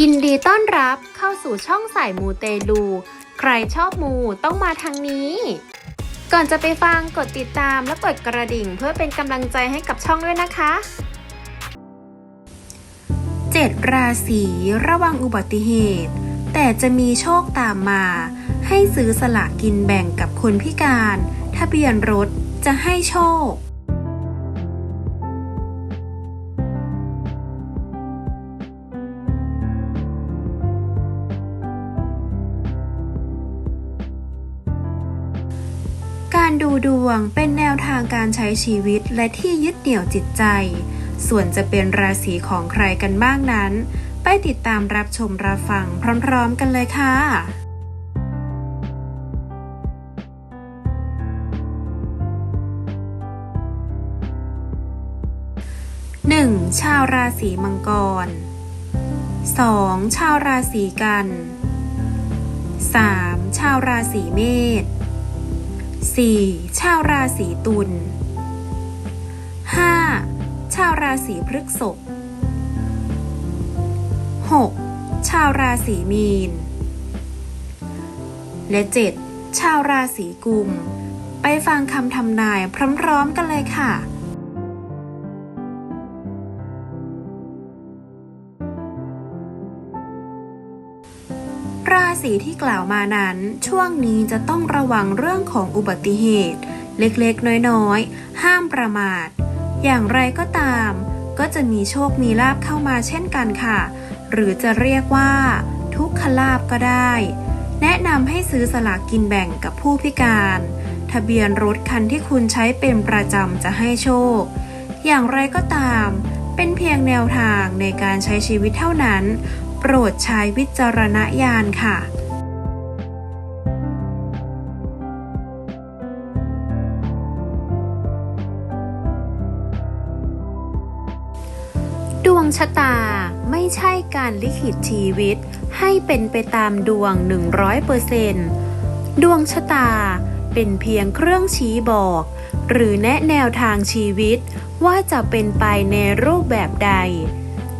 ยินดีต้อนรับเข้าสู่ช่องสายมูเตลู ใครชอบมูต้องมาทางนี้ ก่อนจะไปฟังกดติดตามและกดกระดิ่งเพื่อเป็นกำลังใจให้กับช่องด้วยนะคะเจ็ดราศีระวังอุบัติเหตุ แต่จะมีโชคตามมา ให้ซื้อสลากกินแบ่งกับคนพิการ ทะเบียนรถจะให้โชค การดูดวงเป็นแนวทางการใช้ชีวิตและที่ยึดเหนี่ยวจิตใจ ส่วนจะเป็นราศีของใครกันบ้างนั้น ไปติดตามรับชมรับฟังพร้อม ๆ กันเลยค่ะ 1. ชาวราศีมังกร 2. ชาวราศีกัน 3. ชาวราศีเมษ 4. ชาวราศีตุล 5. ชาวราศีพฤกษภ 6. ชาวราศีมีน และ 7. ชาวราศีกุม ไปฟังคำทำนายพร้อมๆกันเลยค่ะ ราศีที่กล่าวมานั้น ช่วงนี้จะต้องระวังเรื่องของอุบัติเหตุ เล็กๆ น้อยๆ ห้ามประมาท อย่างไรก็ตาม ก็จะมีโชคมีลาบเข้ามาเช่นกันค่ะ หรือจะเรียกว่า ทุกขลาบก็ได้ แนะนำให้ซื้อสลากกินแบ่งกับผู้พิการ ทะเบียนรถคันที่คุณใช้เป็นประจำจะให้โชค อย่างไรก็ตาม เป็นเพียงแนวทางในการใช้ชีวิตเท่านั้น โปรดใช้วิจารณญาณค่ะดวงชะตาไม่ใช่การลิขิตชีวิต ให้เป็นไปตามดวง 100%ดวงชะตาเป็นเพียงเครื่องชี้บอก หรือแนะแนวทางชีวิตว่าจะเป็นไปในรูปแบบใด